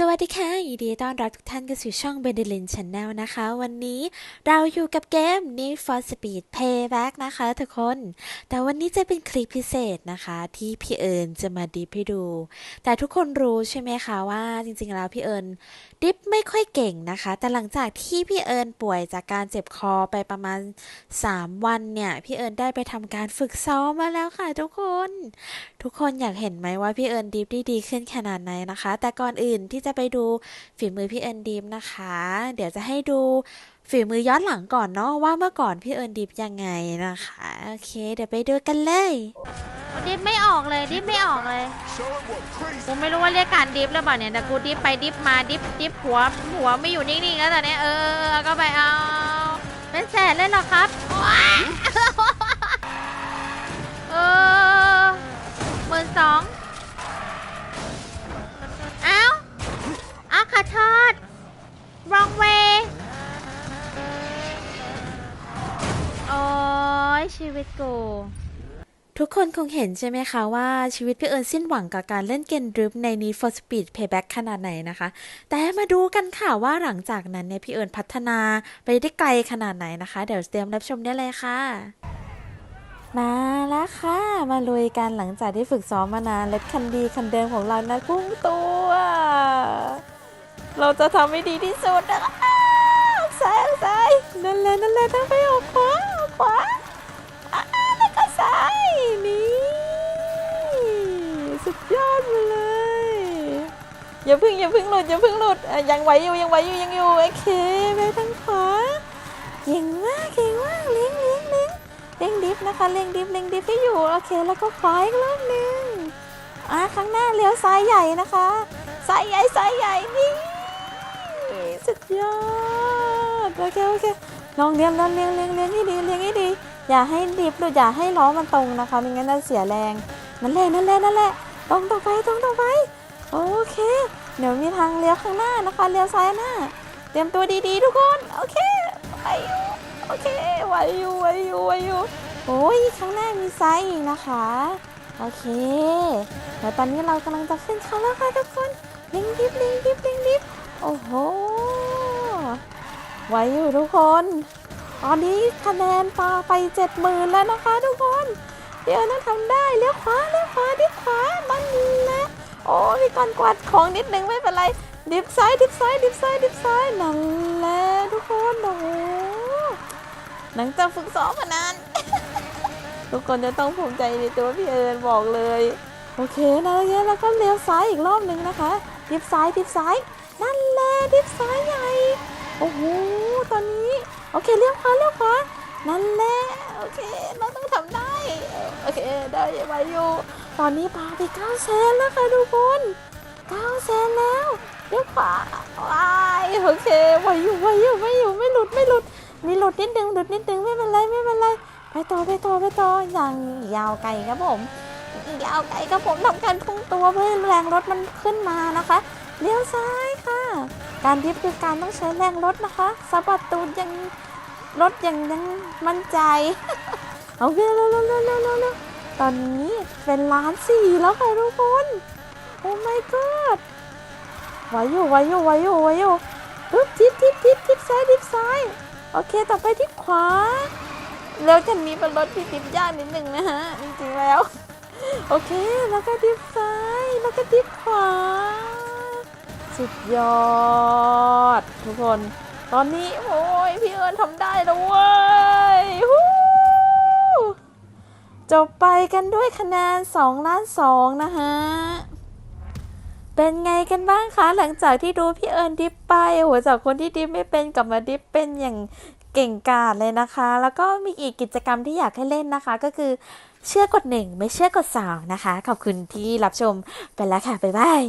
สวัสดีค่ะ ยินดีต้อนรับทุกท่านเข้าสู่ช่อง b e n d e l i n Channel นะคะ วันนี้เราอยู่กับเกม Need for Speed Payback นะคะทุกคน แต่วันนี้จะเป็นคลิปพิเศษนะคะ ที่พี่เอิญจะมาดิฟให้ดู แต่ทุกคนรู้ใช่ไหมคะว่าจริงๆแล้วพี่เอิญดิฟไม่ค่อยเก่งนะคะ แต่หลังจากที่พี่เอิญป่วยจากการเจ็บคอไปประมาณ 3 วันเนี่ย พี่เอิญได้ไปทำการฝึกซ้อมมาแล้วค่ะทุกคน ทุกคนอยากเห็นไหมว่าพี่เอิญดีฟได้ดีขึ้นขนาดไหนนะคะ แต่ก่อนอื่นที่จะไปดูฝีมือพี่เอิญดีฟนะคะ เดี๋ยวจะให้ดูฝีมือย้อนหลังก่อนเนาะว่าเมื่อก่อนพี่เอิญดีฟยังไงนะคะโอเค เดี๋ยวไปดูกันเลยดิฟไม่ออกเลยดิฟไม่ออกเลยกูไม่รู้ว่าเรียกการดิฟหรือเปล่าเนี่ยแต่กูดิฟไปดิฟมาดิฟดิฟหัวหัวไม่อยู่นิ่งๆแล้วตอนนี้เออก็ไปเอาเป็นแสนเลยเหรอครับ ชีวิตกูทุกคนคงเห็นใช่ไหมคะว่าชีวิตพี่เอิญสิ้นหวังกับการเล่นเกมดริฟต์ใน Need for Speed Payback ขนาดไหนนะคะ แต่มาดูกันค่ะว่าหลังจากนั้นเนี่ยพี่เอิญพัฒนาไปได้ไกลขนาดไหนนะคะ เดี๋ยวเตรียมรับชมได้เลยค่ะมาแล้วค่ะ มาลุยกันหลังจากที่ฝึกซ้อมมานานรถคันดีคันเดิมของเรานะพุ่งตัว เราจะทำให้ดีที่สุดนะคะอ้าวซ้ายซ้ายนั่นแหละนั่นแหละต้องไปออกขวาออกขวาอ่าแล้วก็ซ้าย นี่ สุดยอดเลย อย่าพึ่งอย่าพึ่งหลุดอย่าพึ่งหลุดอะยังไหวอยู่ยังไหวอยู่ยังอยู่โอเคไปทางขวาเก่งมากเก่งมากเลี้ยงเลี้ยงเลี้ยงเลี้ยงดิฟนะคะเลี้ยงดิฟเลี้ยงดิฟให้อยู่โอเคแล้วก็ขวาอีกรอบหนึ่งอะข้างหน้าเลี้ยวซ้ายใหญ่นะคะซ้ายใหญ่ซ้ายใหญ่นี่สุดยอดโอเคโอเคลองเลี้ยงลองเลี้ยงเลี้ยงเลี้ยงให้ดีเลี้ยงให้ดี อย่าให้ดิฟหรืออย่าให้ล้อมันตรงนะคะไม่งั้นจะเสียแรงนั่นแหละนั่นแหละนั่นแหละตรงต่อไปตรงต่อไปโอเคเดี๋ยวมีทางเลี้ยวข้างหน้านะคะเลี้ยวซ้ายหน้า เตรียมตัวดีๆ ทุกคนโอเคไหวอยู่โอเคไหวอยู่ไหวอยู่ไหวอยู่โอ้ยข้างหน้ามีซ้ายอีกนะคะโอเคแล้วตอนนี้เรากำลังจะขึ้นเขาแล้วค่ะทุกคนลิงดิฟลิงดิฟลิงดิฟโอ้โหไหวอยู่ทุกคน ตอนนี้คะแนนปาไปเจ็ดหมื่นแล้วนะคะทุกคน เดี๋ยวนะทำได้เลี้ยวขวาเลี้ยวขวาดิฟขวามันนะโอ้มีการกวาดของนิดนึงไม่เป็นไร ดิฟซ้ายดิฟซ้ายดิฟซ้ายดิฟซ้ายนั่นแหละทุกคนโอ้โหหลังจากฝึกซ้อมมานานทุกคนจะต้องภูมิใจในตัวพี่เอิญบอกเลย โอเคนะแล้วก็เลี้ยวซ้ายอีกรอบหนึ่งนะคะ ดิฟซ้ายดิฟซ้ายนั่นแหละดิฟซ้ายใหญ่ โอ้โหตอนนี้ โอเคเลี้ยวขวาเลี้ยวขวานั่นแหละโอเคเราต้องทำได้ โอเคได้ไวอยู่ตอนนี้ปาไปเก้าแสนแล้วค่ะทุกคนเก้าแสนแล้วเลี้ยวขวาว้ายโอเคไหวอยู่ไหวอยู่ไม่อยู่ไม่หลุดไม่หลุดมีหลุดนิดนึงหลุดนิดนึงไม่เป็นไรไม่เป็นไรไปต่อไปต่อไปต่ออย่างยาวไกลครับผมยาวไกลครับผมทำการพุ่งตัวเพื่อแรงรถมันขึ้นมานะคะเลี้ยวซ้ายค่ะ การดิฟคือการต้องใช้แรงรถนะคะสะบัดตูดยังรถยังยังมั่นใจ เอาเร็วเร็วเร็วเร็วเร็วตอนนี้เป็นล้านสี่แล้วค่ะทุกคนโอ้ my god ไหวอยู่ไหวอยู่ไหวอยู่ไหวอยู่ปึ๊บทิปทิปทิปทิปซ้ายทิปซ้าย โอเค ต่อไปทิปขวา แล้วคันนี้เป็นรถที่ทิปยากนิดนึงนะฮะ จริงๆแล้ว โอเค แล้วก็ทิปซ้าย แล้วก็ทิปขวา สุดยอด ทุกคน ตอนนี้ โอ้ยพี่เอิญทำได้แล้วเว้ยจบไปกันด้วยคะแนน2ล้าน2นะฮะ เป็นไงกันบ้างคะหลังจากที่ดูพี่เอิญดิฟไปโอ้โหจากคนที่ดิฟไม่เป็นกลับมาดิฟเป็นอย่างเก่งกาจเลยนะคะ แล้วก็มีอีกกิจกรรมที่อยากให้เล่นนะคะ ก็คือเชื่อกดหนึ่งไม่เชื่อกดสองนะคะ ขอบคุณที่รับชมไปแล้วค่ะ บ๊ายบาย